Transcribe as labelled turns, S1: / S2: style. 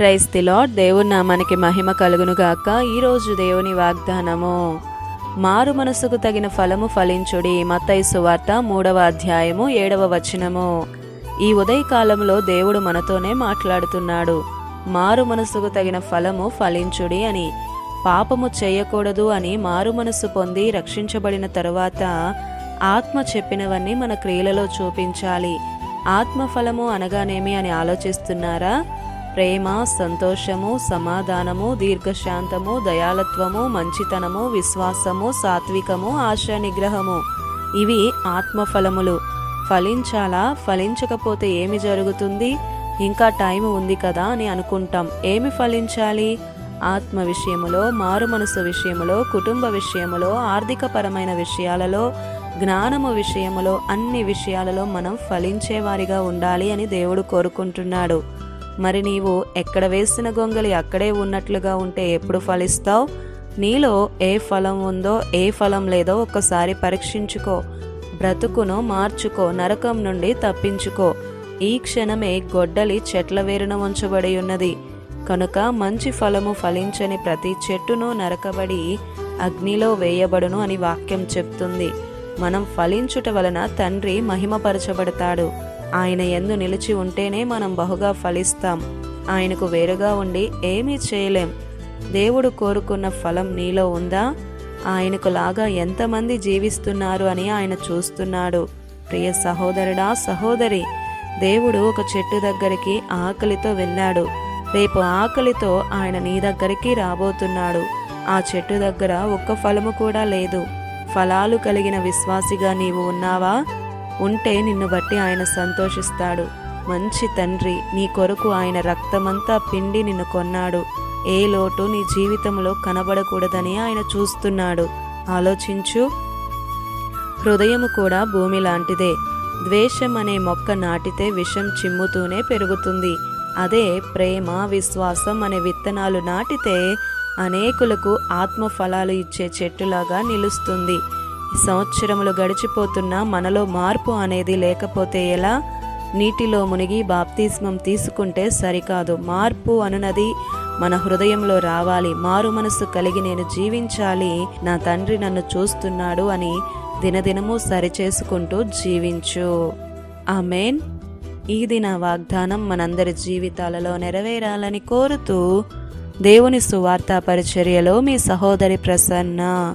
S1: Price the lord దేవుని నామానికి మహిమ కలుగును గాక ఈరోజు దేవుని వాగ్దానము మారు మనసుకు తగిన ఫలము ఫలించుడి. మత్తయి సువార్త మూడవ అధ్యాయము ఏడవ వచనము. ఈ ఉదయకాలంలో దేవుడు మనతోనే మాట్లాడుతున్నాడు. మారు మనసుకు తగిన ఫలము ఫలించుడి అని. పాపము చేయకూడదు అని మారు మనసు పొంది రక్షించబడిన తరువాత ఆత్మ చెప్పినవన్నీ మన క్రియలలో చూపించాలి. ఆత్మ ఫలము అనగానేమి అని ఆలోచిస్తున్నారా? ప్రేమ సంతోషము సమాధానము దీర్ఘశాంతము దయాలత్వము మంచితనము విశ్వాసము సాత్వికము ఆశ నిగ్రహము ఇవి ఆత్మఫలములు. ఫలించాలా? ఫలించకపోతే ఏమి జరుగుతుంది? ఇంకా టైం ఉంది కదా అని అనుకుంటాం. ఏమి ఫలించాలి? ఆత్మ విషయములో మారు మనసు విషయములో కుటుంబ విషయములో ఆర్థికపరమైన విషయాలలో జ్ఞానము విషయములో అన్ని విషయాలలో మనం ఫలించేవారిగా ఉండాలి అని దేవుడు కోరుకుంటున్నాడు. మరి నీవు ఎక్కడ వేసిన గొంగలి అక్కడే ఉన్నట్లుగా ఉంటే ఎప్పుడు ఫలిస్తావు? నీలో ఏ ఫలం ఉందో ఏ ఫలం లేదో ఒక్కసారి పరీక్షించుకో. బ్రతుకును మార్చుకో నరకం నుండి తప్పించుకో. ఈ క్షణమే గొడ్డలి చెట్ల వేరున ఉంచబడి ఉన్నది. కనుక మంచి ఫలము ఫలించని ప్రతి చెట్టును నరకబడి అగ్నిలో వేయబడును అని వాక్యం చెప్తుంది. మనం ఫలించుట వలన తండ్రి మహిమపరచబడతాడు. ఆయన ఎందు నిలిచి ఉంటేనే మనం బహుగా ఫలిస్తాం. ఆయనకు వేరుగా ఉండి ఏమీ చేయలేం. దేవుడు కోరుకున్న ఫలం నీలో ఉందా? ఆయనకు లాగా ఎంతమంది జీవిస్తున్నారు అని ఆయన చూస్తున్నాడు. ప్రియ సహోదరుడా సహోదరి దేవుడు ఒక చెట్టు దగ్గరికి ఆకలితో వెళ్ళాడు. రేపు ఆకలితో ఆయన నీ దగ్గరికి రాబోతున్నాడు. ఆ చెట్టు దగ్గర ఒక్క ఫలము కూడా లేదు. ఫలాలు కలిగిన విశ్వాసిగా నీవు ఉన్నావా? ఉంటే నిన్ను బట్టి ఆయన సంతోషిస్తాడు. మంచి తండ్రి నీ కొరకు ఆయన రక్తమంతా పిండి నిన్ను కొన్నాడు. ఏ లోటు నీ జీవితంలో కనబడకూడదని ఆయన చూస్తున్నాడు. ఆలోచించు. హృదయము కూడా భూమి లాంటిదే. ద్వేషం అనే మొక్క నాటితే విషం చిమ్ముతూనే పెరుగుతుంది. అదే ప్రేమ విశ్వాసం అనే విత్తనాలు నాటితే అనేకులకు ఆత్మ ఫలాలు ఇచ్చే చెట్టులాగా నిలుస్తుంది. సంవత్సరములు గడిచిపోతున్నా మనలో మార్పు అనేది లేకపోతే ఎలా? నీటిలో మునిగి బాప్తిస్మం తీసుకుంటే సరికాదు. మార్పు అనునది మన హృదయంలో రావాలి. మారు మనసు కలిగి నేను జీవించాలి. నా తండ్రి నన్ను చూస్తున్నాడు అని దినదినము సరిచేసుకుంటూ జీవించు. ఆమెన్. ఈ దిన వాగ్దానం మనందరి జీవితాలలో నెరవేరాలని కోరుతూ దేవుని సువార్త పరిచర్యలో మీ సహోదరి ప్రసన్న